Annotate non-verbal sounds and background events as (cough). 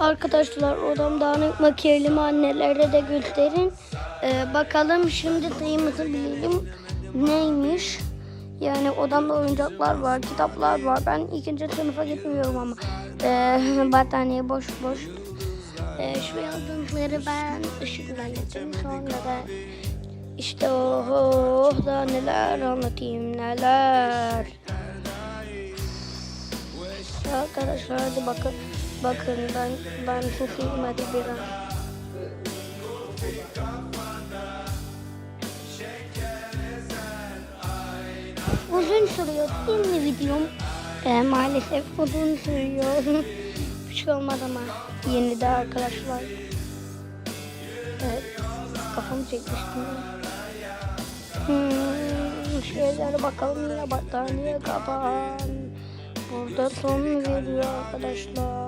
Arkadaşlar odam dağınık mı kirli mi annelere de gösterin. Ee, bakalım şimdi sayımızı bilelim. Neymiş? Yani odamda oyuncaklar var, kitaplar var. Ben ikinci sınıfa gitmiyorum ama. Ee, (laughs) battaniye boş boş. Ee, şu yazdığımları ben ışıklandırdım. Sonra da işte oh da neler anlatayım neler. Arkadaşlar hadi bakın. Bakın ben ben susayım hadi biraz. Uzun sürüyor değil mi videom? Ee, maalesef uzun sürüyor. (laughs) Bir şey olmaz ama yeni de arkadaşlar. Evet. Kafamı çekmiştim. Hmm, şeylere bakalım yine battaniye kapan. Burada son veriyor arkadaşlar.